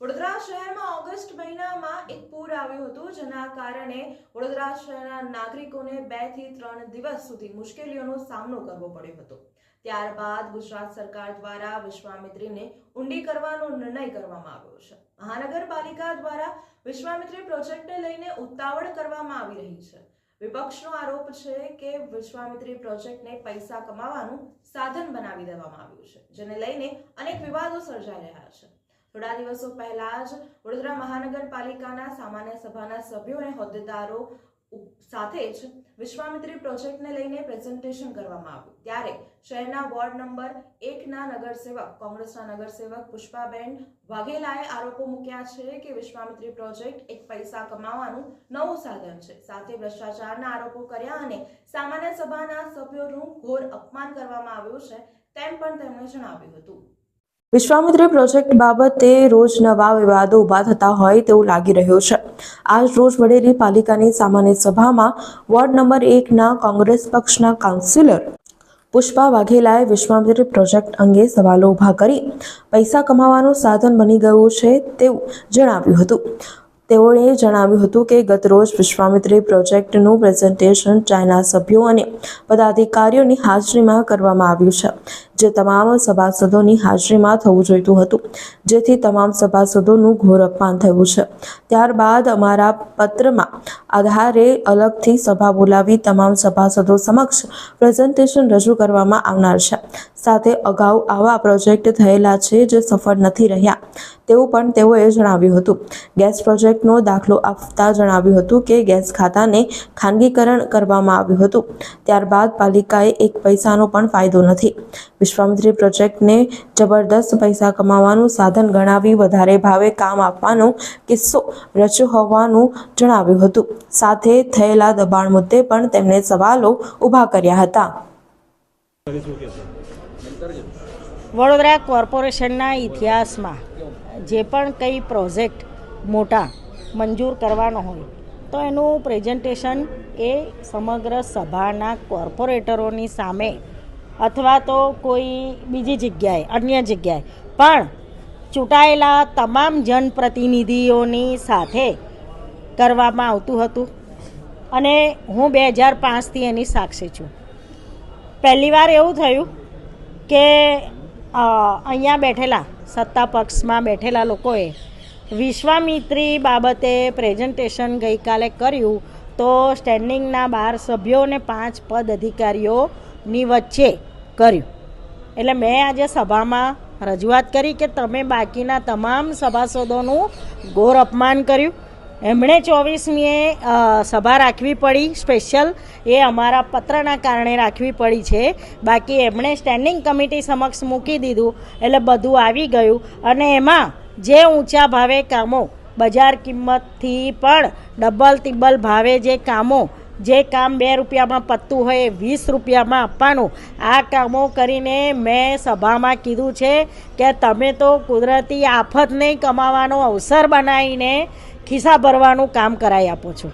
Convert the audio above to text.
વડોદરા શહેરમાં ઓગસ્ટ મહિનામાં એક પૂર આવ્યું હતું, જેના કારણે વડોદરા શહેરના નાગરિકોને બેથી ત્રણ દિવસ સુધી મુશ્કેલીઓનો સામનો કરવો પડ્યો હતો. ત્યારબાદ ગુજરાત સરકાર દ્વારા વિશ્વામિત્રીને ઊંડી કરવાનો નિર્ણય કરવામાં આવ્યો છે. મહાનગરપાલિકા દ્વારા વિશ્વામિત્રી પ્રોજેક્ટને લઈને ઉતાવળ કરવામાં આવી રહી છે. વિપક્ષનો આરોપ છે કે વિશ્વામિત્રી પ્રોજેક્ટને પૈસા કમાવાનું સાધન બનાવી દેવામાં આવ્યું છે, જેને લઈને અનેક વિવાદો સર્જાઈ રહ્યા છે. થોડા દિવસો પહેલા જ વડોદરા મહાનગરપાલિકાના સામાન્ય સભાના સભ્યો અને હોદ્દેદારો સાથે જ વિશ્વામિત્રી પ્રોજેક્ટને લઈને પ્રેઝન્ટેશન કરવામાં આવ્યું. ત્યારે શહેરના વોર્ડ નંબર એકના નગરસેવક, કોંગ્રેસના નગરસેવક પુષ્પાબેન વાઘેલાએ આરોપો મૂક્યા છે કે વિશ્વામિત્રી પ્રોજેક્ટ એક પૈસા કમાવાનું નવું સાધન છે. સાથે ભ્રષ્ટાચારના આરોપો કર્યા અને સામાન્ય સભાના સભ્યોનું ઘોર અપમાન કરવામાં આવ્યું છે તેમ પણ તેમણે જણાવ્યું હતું. વિશ્વામિત્રી પ્રોજેક્ટ બાબતે રોજ નવા વિવાદો ઊભા થતા હોય તેવું લાગી રહ્યું છે. આજ રોજ વડેલી પાલિકાની સામાન્ય સભામાં વોર્ડ નંબર એકના કોંગ્રેસ પક્ષના કાઉન્સિલર પુષ્પા વાઘેલાએ વિશ્વામિત્રી પ્રોજેક્ટ અંગે સવાલો ઊભા કરી પૈસા કમાવાનું સાધન બની ગયું છે તેવું જણાવ્યું હતું. તેઓએ જણાવ્યું હતું કે ગતરોજ વિશ્વામિત્રી પ્રોજેક્ટનું પ્રેઝન્ટેશન ચાઇના સભ્યો અને પદાધિકારીઓની હાજરીમાં કરવામાં આવ્યું છે. જે તમામ સભાસદોની હાજરીમાં થવું જોઈતું હતું, જેથી તમામ સભાસદોનું ઘોર અપમાન થયું છે. ત્યારબાદ અમારા પત્રમાં આધારે અલગથી સભા બોલાવી તમામ સભાસદો સમક્ષ પ્રેઝન્ટેશન રજૂ કરવામાં આવનાર છે. સાથે અગાઉ આવા પ્રોજેક્ટ થયેલા છે જે સફળ નથી રહ્યા, તેવું પણ તેઓએ જણાવ્યું હતું. ગેસ પ્રોજેક્ટનો દાખલો આપતા જણાવ્યું હતું કે ગેસ ખાતાને ખાનગીકરણ કરવામાં આવ્યું હતું. ત્યારબાદ પાલિકાએ એક પૈસાનો પણ ફાયદો નથી. વિશ્વામિત્રી પ્રોજેક્ટને જબરદસ્ત પૈસા કમાવાનું સાધન ગણાવી વધારે ભાવે કામ આપવાનો કિસ્સો રચ્યો હોવાનું જણાવ્યું હતું. સાથે થયેલા દબાણ મુદ્દે પણ તેમણે સવાલો ઊભા કર્યા હતા. વડોદરા કોર્પોરેશનના ઇતિહાસમાં જે પણ કંઈ પ્રોજેક્ટ મોટા મંજૂર કરવાનો હોય, તો એનું પ્રેઝન્ટેશન એ સમગ્ર સભાના કોર્પોરેટરોની સામે અથવા તો કોઈ બીજી જગ્યાએ, અન્ય જગ્યાએ. પણ ચૂંટાયેલા તમામ જનપ્રતિનિધિઓની સાથે કરવામાં આવતું હતું અને હું બે હજાર પાંચથી એની સાક્ષી છું. પહેલી વાર એવું થયું કે અહીંયા બેઠેલા, સત્તા પક્ષમાં બેઠેલા લોકોએ વિશ્વામિત્રી બાબતે પ્રેઝન્ટેશન ગઈકાલે કર્યું તો સ્ટેન્ડિંગના બાર સભ્યો અને પાંચ પદ અધિકારીઓની વચ્ચે કર્યું. એટલે મેં આજે સભામાં રજૂઆત કરી કે તમે બાકીના તમામ સભાસદોનું ઘોર અપમાન કર્યું. એમણે ચોવીસમીએ સભા રાખવી પડી, સ્પેશિયલ એ અમારા પત્રના કારણે રાખવી પડી છે. બાકી એમણે સ્ટેન્ડિંગ કમિટી સમક્ષ મૂકી દીધું, એટલે બધું આવી ગયું. અને એમાં જે ઊંચા ભાવે કામો, બજાર કિંમતથી પણ ડબલ તિબ્બલ ભાવે જે કામો જે કામ બે રૂપિયામાં પતતું હોય એ વીસ રૂપિયામાં આપવાનું. આ કામો કરીને મેં સભામાં કીધું છે કે તમે તો કુદરતી આફતને કમાવાનો અવસર બનાવીને ખિસ્સા ભરવાનું કામ કરાવી આપો છો.